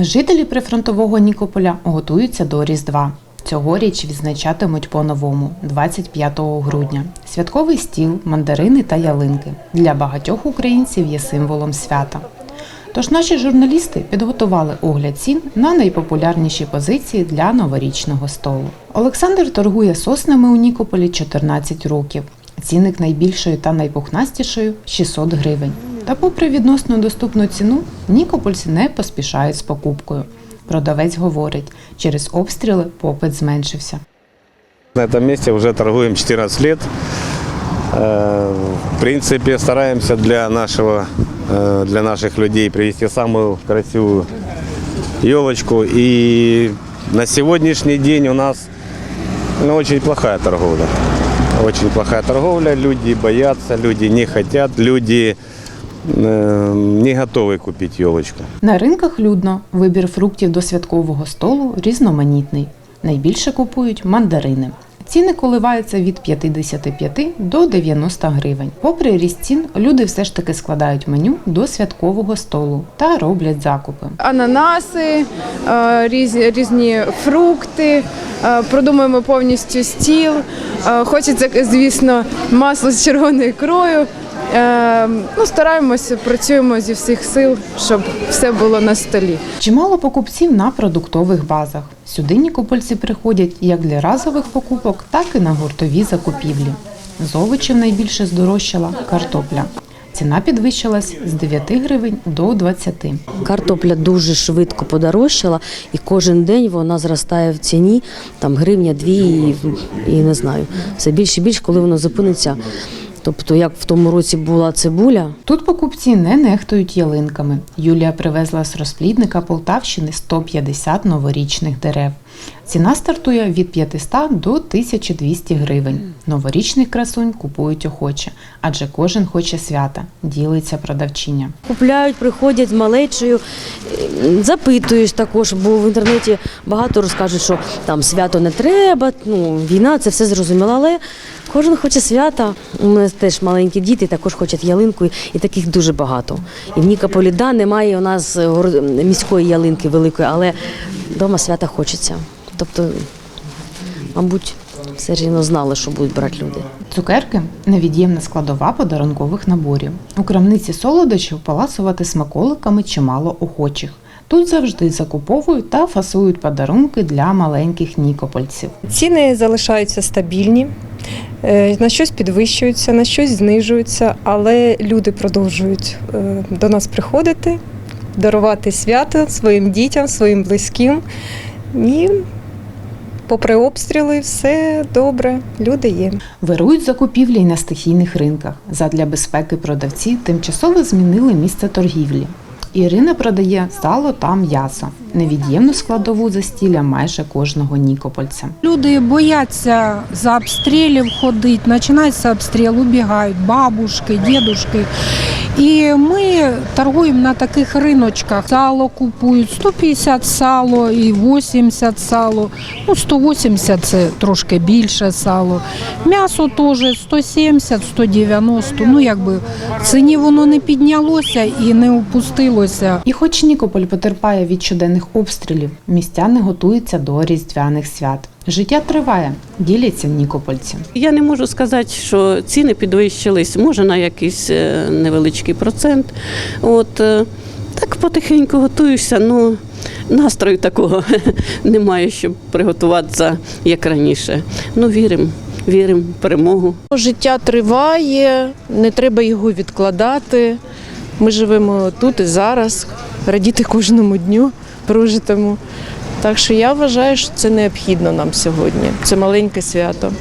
Жителі прифронтового Нікополя готуються до Різдва. Цьогоріч відзначатимуть по-новому 25 грудня. Святковий стіл, мандарини та ялинки для багатьох українців є символом свята. Тож наші журналісти підготували огляд цін на найпопулярніші позиції для новорічного столу. Олександр торгує соснами у Нікополі 14 років. Цінник найбільшої та найпухнастішою 600 гривень. Та попри відносно доступну ціну, нікопольці не поспішають з покупкою. Продавець говорить, через обстріли попит зменшився. На этом месте уже торгуем 14 лет. Э, В принципе, стараемся для, нашего, э, для наших людей привезти самую красивую елочку. И на сегодняшний день у нас ну, очень плохая торговля. Очень плохая торговля. Люди боятся, люди не хотят, люди э, не готовы купить елочку. На ринках людно вибір фруктів до святкового столу різноманітний. Найбільше купують мандарини. Ціни коливаються від 55 до 90 гривень. Попри ріст цін, люди все ж таки складають меню до святкового столу та роблять закупи. ананаси, е, різні, різні фрукти. е, Продумуємо повністю стіл. Е, Хочеться, звісно, масло з червоною ікрою. Е, Ну, стараємося, працюємо зі всіх сил, щоб все було на столі. Чимало покупців на продуктових базах. Сюди нікопольці приходять як для разових покупок, так і на гуртові закупівлі. З овочів найбільше здорожчала картопля. Ціна підвищилась з 9 гривень до 20. Картопля дуже швидко подорожчала, і кожен день вона зростає в ціні, там гривня, дві і, і не знаю. Все більше і більше, коли воно зупиниться. Тобто, як в тому році була цибуля, Тут покупці не нехтують ялинками. Юлія привезла з розплідника Полтавщини 150 новорічних дерев. Ціна стартує від 500 до 1200 гривень. Новорічних красунь купують охоче, адже кожен хоче свята, ділиться продавчиня. купляють, приходять з малечою, запитуєш також, бо в інтернеті багато розкажуть, що там свято не треба, ну, війна, це все зрозуміло, але кожен хоче свята. У мене теж маленькі діти, також хочуть ялинку, і таких дуже багато. І в Нікополі, да, немає у нас міської ялинки великої, але вдома свята хочеться. Тобто, мабуть, все рівно знали, що будуть брати люди. Цукерки невід'ємна складова подарункових наборів. У крамниці солодощів паласувати смаколиками чимало охочих. Тут завжди закуповують та фасують подарунки для маленьких нікопольців. Ціни залишаються стабільні, е, на щось підвищуються, на щось знижуються, але люди продовжують е, до нас приходити, дарувати свято своїм дітям, своїм близьким. І попри обстріли, все добре, люди є. Вирують закупівлі й на стихійних ринках. Задля безпеки продавці тимчасово змінили місце торгівлі. Ірина продає сало та м'ясо, невід'ємну складову застілля майже кожного нікопольця. Люди бояться за обстрілів ходити, починається обстріл, убігають бабушки, дідушки. І ми торгуємо на таких риночках. Сало купують 150 сало і 80 сало. Ну, 180 це трошки більше сало. М'ясо теж 170, 190. Ну якби в ціні воно не піднялося і не опустилося. І хоч Нікополь потерпає від щоденних обстрілів, містяни готуються до різдвяних свят. Життя триває, діляться нікопольці. Я не можу сказати, що ціни підвищились, може на якийсь е, невеличкий процент. От е, так потихеньку готуюся. Ну настрою такого немає, щоб приготуватися як раніше. Ну віримо, віримо в перемогу. Життя триває, не треба його відкладати. Ми живемо тут і зараз, радіти кожному дню прожитому. Так що я вважаю, що це необхідно нам сьогодні. Це маленьке свято.